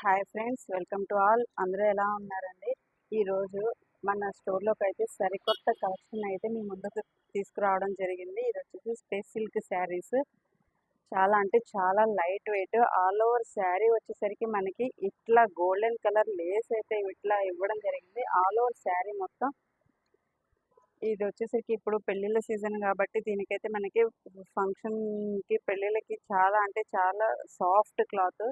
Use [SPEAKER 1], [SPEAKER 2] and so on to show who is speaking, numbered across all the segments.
[SPEAKER 1] Hi friends welcome to all అందరూ ఎలా ఉన్నారండి? ఈరోజు మన స్టోర్లోకి అయితే సరికొత్త కలెక్షన్ అయితే మీ ముందుకు తీసుకురావడం జరిగింది. ఇది వచ్చేసి స్పేస్ సిల్క్ శారీస్ చాలా అంటే చాలా light weight all over sari వచ్చేసరికి మనకి ఇట్లా గోల్డెన్ కలర్ లేస్ అయితే ఇట్లా ఇవ్వడం జరిగింది. ఆల్ ఓవర్ శారీ మొత్తం. ఇది వచ్చేసరికి ఇప్పుడు పెళ్ళిళ్ళ సీజన్ కాబట్టి దీనికైతే మనకి ఫంక్షన్కి పెళ్ళిళ్ళకి చాలా అంటే చాలా soft cloth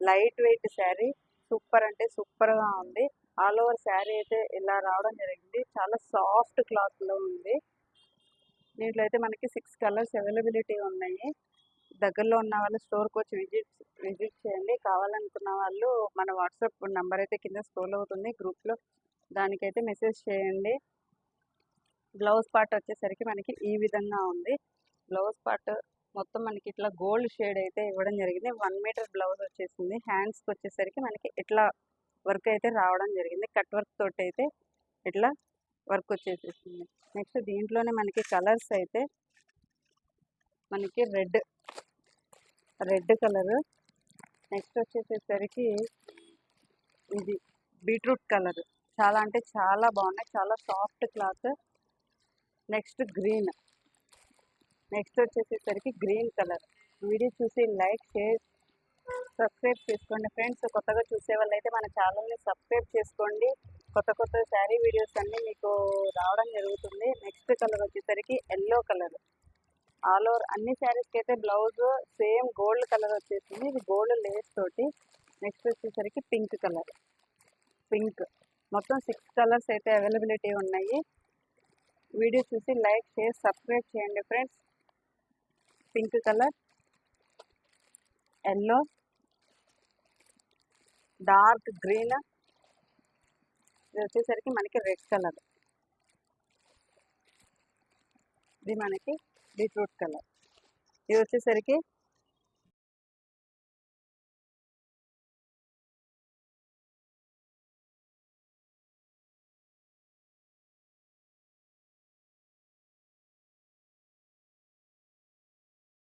[SPEAKER 1] light weight sari. Super అంటే సూపర్గా ఉంది. ఆల్ ఓవర్ శారీ అయితే ఇలా రావడం జరిగింది. చాలా సాఫ్ట్ క్లాత్లో ఉంది. దీంట్లో అయితే మనకి సిక్స్ కలర్స్ అవైలబిలిటీ ఉన్నాయి. దగ్గరలో ఉన్న వాళ్ళు స్టోర్కి వచ్చి విజిట్ విజిట్ చేయండి. కావాలనుకున్న వాళ్ళు మన వాట్సాప్ నెంబర్ అయితే కింద స్క్రోల్ అవుతుంది. గ్రూప్లో దానికైతే మెసేజ్ చేయండి. బ్లౌజ్ పార్ట్ వచ్చేసరికి మనకి ఈ విధంగా ఉంది. బ్లౌజ్ పార్ట్ మొత్తం మనకి ఇట్లా గోల్డ్ షేడ్ అయితే ఇవ్వడం జరిగింది. వన్ మీటర్ బ్లౌజ్ వచ్చేసింది. హ్యాండ్స్కి వచ్చేసరికి మనకి ఇట్లా వర్క్ అయితే రావడం జరిగింది. కట్ వర్క్ తోటి అయితే ఇట్లా వర్క్ వచ్చేసేసింది. నెక్స్ట్ దీంట్లోనే మనకి కలర్స్ అయితే మనకి రెడ్ రెడ్ కలర్. నెక్స్ట్ వచ్చేసేసరికి ఇది బీట్రూట్ కలర్. చాలా అంటే చాలా బాగున్నాయి. చాలా soft cloth. Next green. Next వచ్చేసేసరికి green colour video చూసి లైక్ షేర్ సబ్స్క్రైబ్ చేసుకోండి. ఫ్రెండ్స్ కొత్తగా చూసే వాళ్ళైతే మన ఛానల్ని సబ్స్క్రైబ్ చేసుకోండి. కొత్త కొత్త శారీ వీడియోస్ అన్నీ మీకు రావడం జరుగుతుంది. నెక్స్ట్ కలర్ వచ్చేసరికి ఎల్లో కలర్ ఆల్ ఓవర్ అన్ని శారీస్కి అయితే బ్లౌజ్ సేమ్ గోల్డ్ కలర్ వచ్చేసింది. ఇది గోల్డ్ లేస్ తోటి. నెక్స్ట్ వచ్చేసరికి పింక్ కలర్ పింక్ మొత్తం సిక్స్ కలర్స్ అయితే అవైలబిలిటీ ఉన్నాయి. వీడియో చూసి లైక్ షేర్ సబ్స్క్రైబ్ చేయండి friends pink colour. Yellow. Dark green. ఇది వచ్చేసరికి మనకి రెడ్ కలర్. ఇది మనకి బీట్రూట్ కలర్. ఇది వచ్చేసరికి